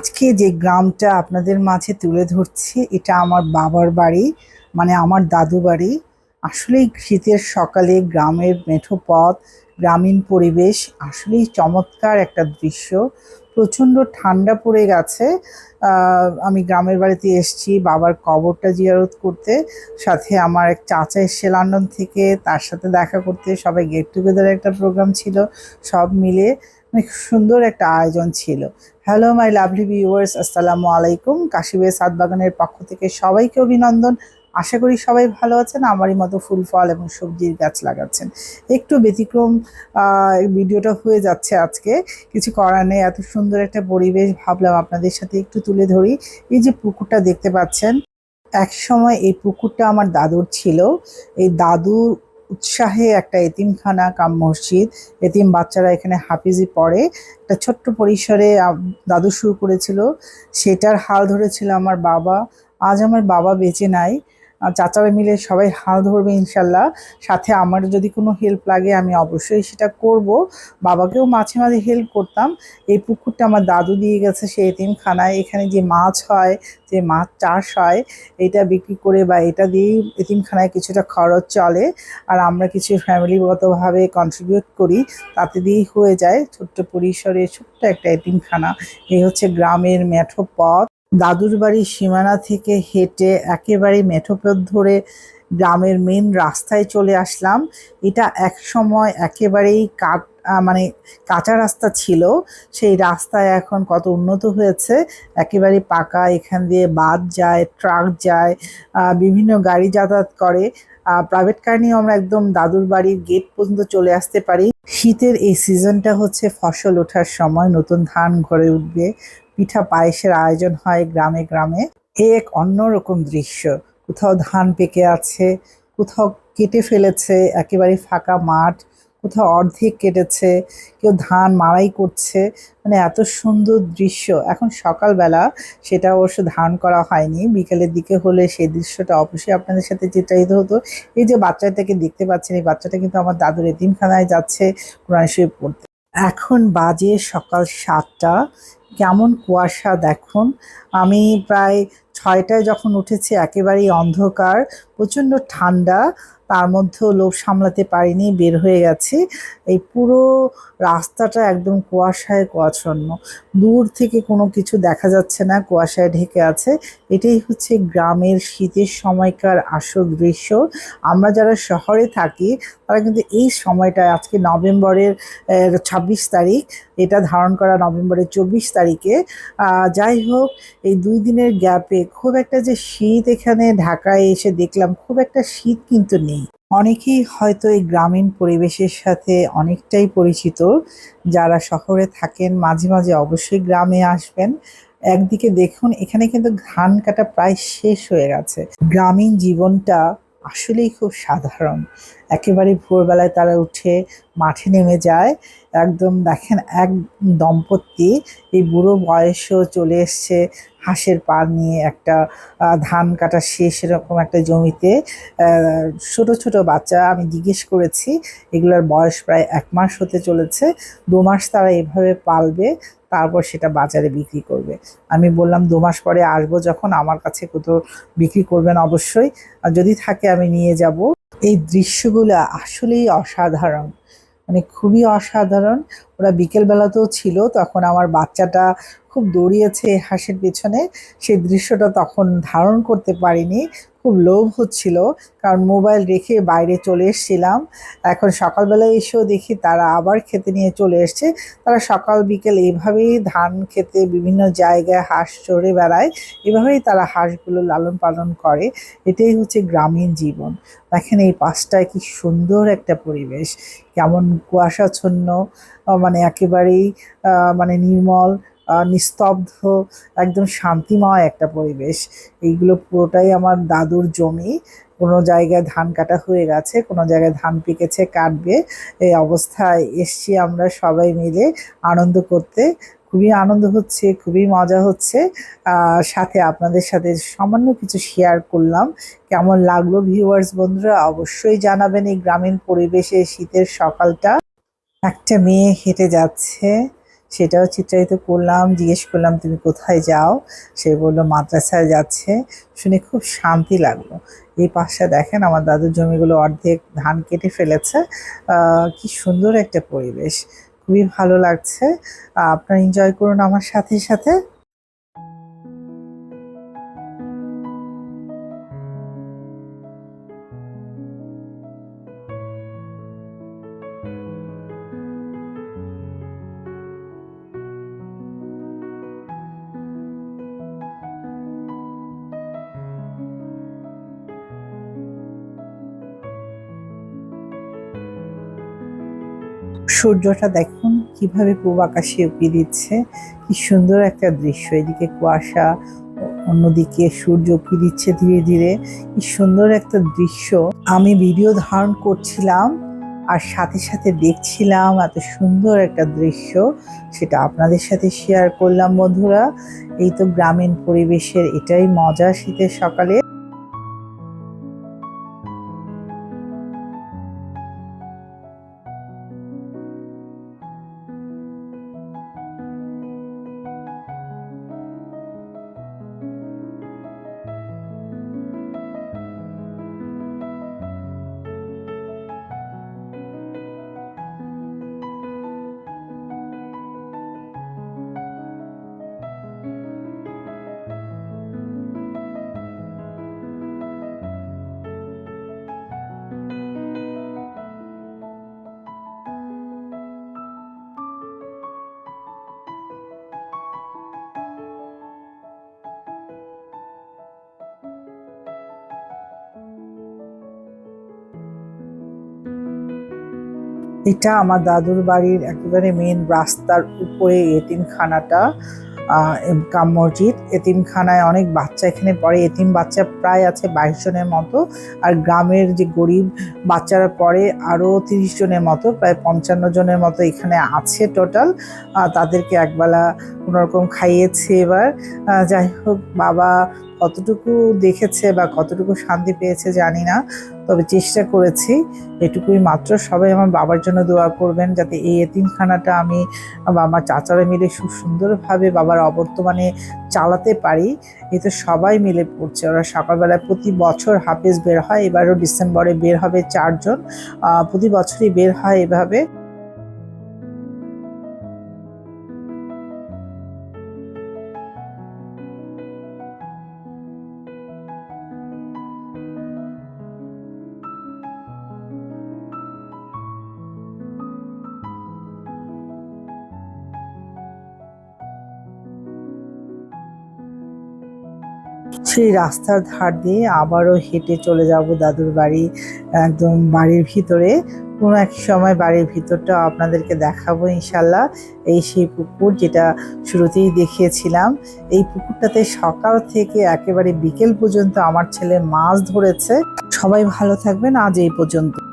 আজকে যে গ্রামটা আপনাদের মাঝে তুলে ধরছি, এটা আমার বাবার বাড়ি মানে আমার দাদু বাড়ি। আসলেই শীতের সকালে গ্রামের মেঠো পথ, গ্রামীণ পরিবেশ আসলেই চমৎকার একটা দৃশ্য। প্রচণ্ড ঠান্ডা পড়ে গেছে। আমি গ্রামের বাড়িতে এসেছি, বাবার কবরটা জিয়ারত করতে। সাথে আমার এক চাচা এসছে লন্ডন থেকে, তার সাথে দেখা করতে। সবাই গেট টুগেদার একটা প্রোগ্রাম ছিল, সব মিলে অনেক সুন্দর একটা আয়োজন ছিল। হ্যালো মাই লাভলি ভিউয়ার্স আসসালামু আলাইকুম। কাশিবে সাত বাগানের পক্ষ থেকে সবাইকে অভিনন্দন। আশা করি সবাই ভালো আছেন, আমারই মতো ফুল, ফল এবং সবজির গাছ লাগাচ্ছেন। একটু ব্যতিক্রম ভিডিওটা হয়ে যাচ্ছে আজকে। কিছু করার নেই, এত সুন্দর একটা পরিবেশ ভাবলাম আপনাদের সাথে একটু তুলে ধরি। এই যে পুকুরটা দেখতে পাচ্ছেন, এক সময় এই পুকুরটা আমার দাদুর ছিল। এই দাদুর উৎসাহে একটা এতিমখানা কাম মসজিদ। এতিম বাচ্চারা এখানে হাফিজি পড়ে। একটা ছোট্ট পরিসরে দাদু শুরু করেছিল। সেটার হাল ধরেছিল আমার বাবা। আজ আমার বাবা বেঁচে নাই। চাচারা মিলে সবাই হাল ধরবে ইনশাল্লাহ। সাথে আমার যদি কোনো হেল্প লাগে, আমি অবশ্যই সেটা করব। বাবাকেও মাঝে মাঝে হেল্প করতাম। এই পুকুরটা আমার দাদু দিয়ে গেছে সেই এতিমখানায়। এখানে যে মাছ হয়, যে মাছ চাষ হয়, এটা বিক্রি করে বা এটা দিয়েই এতিমখানায় কিছুটা খরচ চলে। আর আমরা কিছু ফ্যামিলিগতভাবে কন্ট্রিবিউট করি, তাতে দিয়েই হয়ে যায়। ছোট্ট পরিসরে ছোট্ট একটা এতিমখানা। এই হচ্ছে গ্রামের মেঠো পথ। দাদুর বাড়ির সীমানা থেকে হেঁটে একেবারে মেঠোপথ ধরে গ্রামের মেন রাস্তায় চলে আসলাম। এটা এক সময় একেবারেই কাট মানে কাঁচা রাস্তা ছিল। সেই রাস্তায় এখন কত উন্নত হয়েছে। একেবারে পাকা, এখান দিয়ে বাস যায়, ট্রাক যায় বিভিন্ন গাড়ি যাতায়াত করে। প্রাইভেট কার নিয়েও আমরা একদম দাদুর বাড়ির গেট পর্যন্ত চলে আসতে পারি। শীতের এই সিজনটা হচ্ছে ফসল ওঠার সময়। নতুন ধান ঘরে উঠবে। পিঠা পায়েসের আয়োজন হয় গ্রামে গ্রামে। এ এক অন্যরকম দৃশ্য। কোথাও ধান পেকে আছে, কোথাও কেটে ফেলেছে, একেবারে ফাঁকা মাঠ, কোথাও অর্ধেক কেটেছে, কেউ ধান মাড়াই করছে। মানে এত সুন্দর দৃশ্য। এখন সকালবেলা সেটা অবশ্য ধান করা হয়নি। বিকেলের দিকে হলে সেই দৃশ্যটা অবশ্যই আপনাদের সাথে চিত্রায়িত হতো। এই যে বাচ্চাটাকে দেখতে পাচ্ছেন, এই বাচ্চাটা কিন্তু আমার দাদুর এতিমখানায় যাচ্ছে, কোরআন শরীফ পড়তে। এখন বাজে সকাল সাতটা। কেমন কুয়াশা দেখুন। আমি প্রায় ছয়টায় যখন উঠেছি, একেবারেই অন্ধকার, প্রচণ্ড ঠান্ডা। তার মধ্যেও লোভ সামলাতে পারিনি, বের হয়ে গেছি। এই পুরো রাস্তাটা একদম কুয়াশায় কুয়াচ্ছন্ন। দূর থেকে কোনো কিছু দেখা যাচ্ছে না, কুয়াশায় ঢেকে আছে। এটাই হচ্ছে গ্রামের শীতের সময়কার আসল দৃশ্য। আমরা যারা শহরে থাকি, তারা কিন্তু এই সময়টায়, আজকে নভেম্বরের ছাব্বিশ তারিখ, এটা ধারণ করা নভেম্বরের চব্বিশ তারিখে। যাই হোক, এই দুই দিনের গ্যাপে খুব একটা যে শীত এখানে ঢাকায় এসে দেখলাম, খুব একটা শীত কিন্তু নেই। অনেকেই হয়তো এই গ্রামীণ পরিবেশের সাথে অনেকটাই পরিচিত। যারা শহরে থাকেন, মাঝে মাঝে অবশ্যই গ্রামে আসবেন। একদিকে দেখুন, এখানে কিন্তু ধান কাটা প্রায় শেষ হয়ে গেছে। গ্রামীণ জীবনটা আসলেই খুব সাধারণ। একেবারে ভোরবেলায় তারা উঠে মাঠে নেমে যায়। একদম দেখেন, এক দম্পতি, এই বুড়ো বয়সেও চলে এসছে। হাঁসের পা নিয়ে একটা ধান কাটা শেষ এরকম একটা জমিতে ছোট ছোট বাচ্চা আমি জিজ্ঞেস করেছি, এগুলোর বয়স প্রায় এক মাস হতে চলেছে, দু মাস তারা এভাবে পালবে, তারপর সেটা বাজারে বিক্রি করবে। আমি বললাম, দু মাস পরে আসব যখন আমার কাছে কোথাও বিক্রি করবেন অবশ্যই, আর যদি থাকে আমি নিয়ে যাব। এই দৃশ্যগুলো আসলেই অসাধারণ মানে খুবই অসাধারণ। ওরা বিকেলবেলাতেও ছিল, তখন আমার বাচ্চাটা খুব দৌড়িয়েছে হাঁসের পেছনে। সেই দৃশ্যটা তখন ধারণ করতে পারিনি, খুব লোভ হচ্ছিল, কারণ মোবাইল রেখে বাইরে চলে এসেছিলাম। এখন সকালবেলায় এসেও দেখি তারা আবার খেতে নিয়ে চলে এসছে। তারা সকাল, বিকেল এভাবেই ধান খেতে বিভিন্ন জায়গায় হাঁস চড়ে বেড়ায়, এভাবেই তারা হাঁসগুলো লালন পালন করে। এটাই হচ্ছে গ্রামীণ জীবন। দেখেন এই পাশটায় কি সুন্দর একটা পরিবেশ, কেমন কুয়াশাচ্ছন্ন মানে একেবারেই মানে নির্মল নিস্তব্ধ, একদম শান্তিময় একটা পরিবেশ। এইগুলো পুরোটাই আমার দাদুর জমি। কোনো জায়গায় ধান কাটা হয়ে গেছে, কোনো জায়গায় ধান পেকেছে, কাটবে। এই অবস্থায় এসছি আমরা সবাই মিলে আনন্দ করতে। খুবই আনন্দ হচ্ছে, খুবই মজা হচ্ছে। সাথে আপনাদের সাথে সামান্য কিছু শেয়ার করলাম। কেমন লাগল ভিউয়ার্স বন্ধুরা অবশ্যই জানাবেন এই গ্রামীণ পরিবেশে শীতের সকালটা। একটা মেয়ে হেঁটে যাচ্ছে, সেটাও চিত্রায়িত করলাম, জিজ্ঞেস করলাম, তুমি কোথায় যাও? সে বলল, মাদ্রাসায় যাচ্ছে। শুনে খুব শান্তি লাগল। এই পাশে দেখেন, আমার দাদুর জমিগুলো অর্ধেক ধান কেটে ফেলেছে। কি সুন্দর একটা পরিবেশ। খুবই ভালো লাগছে। আপনারা এনজয় করুন আমার সাথে সাথে। সূর্যটা দেখুন, কীভাবে পূব আকাশে উঁকি দিচ্ছে। কি সুন্দর একটা দৃশ্য। এদিকে কুয়াশা অন্যদিকে সূর্য উঁকি দিচ্ছে ধীরে ধীরে। কি সুন্দর একটা দৃশ্য। আমি ভিডিও ধারণ করছিলাম আর সাথে সাথে দেখছিলাম এত সুন্দর একটা দৃশ্য। সেটা আপনাদের সাথে শেয়ার করলাম, বন্ধুরা। এই তো গ্রামীণ পরিবেশের এটাই মজা শীতের সকালে। এটা আমার দাদুর বাড়ির একেবারে মেন রাস্তার উপরে এতিমখানাটা কাম মসজিদ। এতিমখানায় অনেক বাচ্চা এখানে পড়ে। এতিম বাচ্চা প্রায় আছে বাইশ জনের মতো আর গ্রামের যে গরিব বাচ্চারা পড়ে আরও তিরিশ জনের মতো, প্রায় পঞ্চান্ন জনের মতো এখানে আছে টোটাল তাদেরকে একবেলা কোনোরকম খাইয়েছে এবার। যাই হোক, বাবা কতটুকু দেখেছে বা কতটুকু শান্তি পেয়েছে জানি না, তবে চেষ্টা করেছি। এটুকুই মাত্র। সবাই আমার বাবার জন্য দোয়া করবেন যাতে এই এতিমখানাটা আমি আমার চাচারা মিলে খুব সুন্দরভাবে বাবার অবর্তমানে চালাতে পারি। এ তো সবাই মিলে পড়ছে ওরা সকালবেলায় প্রতি বছর হাফেজ বের হয়। এবারও ডিসেম্বরে বের হবে চারজন। প্রতি বছরই বের হয় এভাবে। সেই রাস্তার ধার দিয়ে আবারও হেঁটে চলে যাব দাদুর বাড়ি, একদম বাড়ির ভিতরে। কোনো এক সময় বাড়ির ভিতরটা আপনাদেরকে দেখাবো ইনশাল্লাহ এই সেই পুকুর যেটা শুরুতেই দেখিয়েছিলাম। এই পুকুরটাতে সকাল থেকে একেবারে বিকেল পর্যন্ত আমার ছেলে মাছ ধরেছে। সবাই ভালো থাকবেন, আজ এই পর্যন্ত।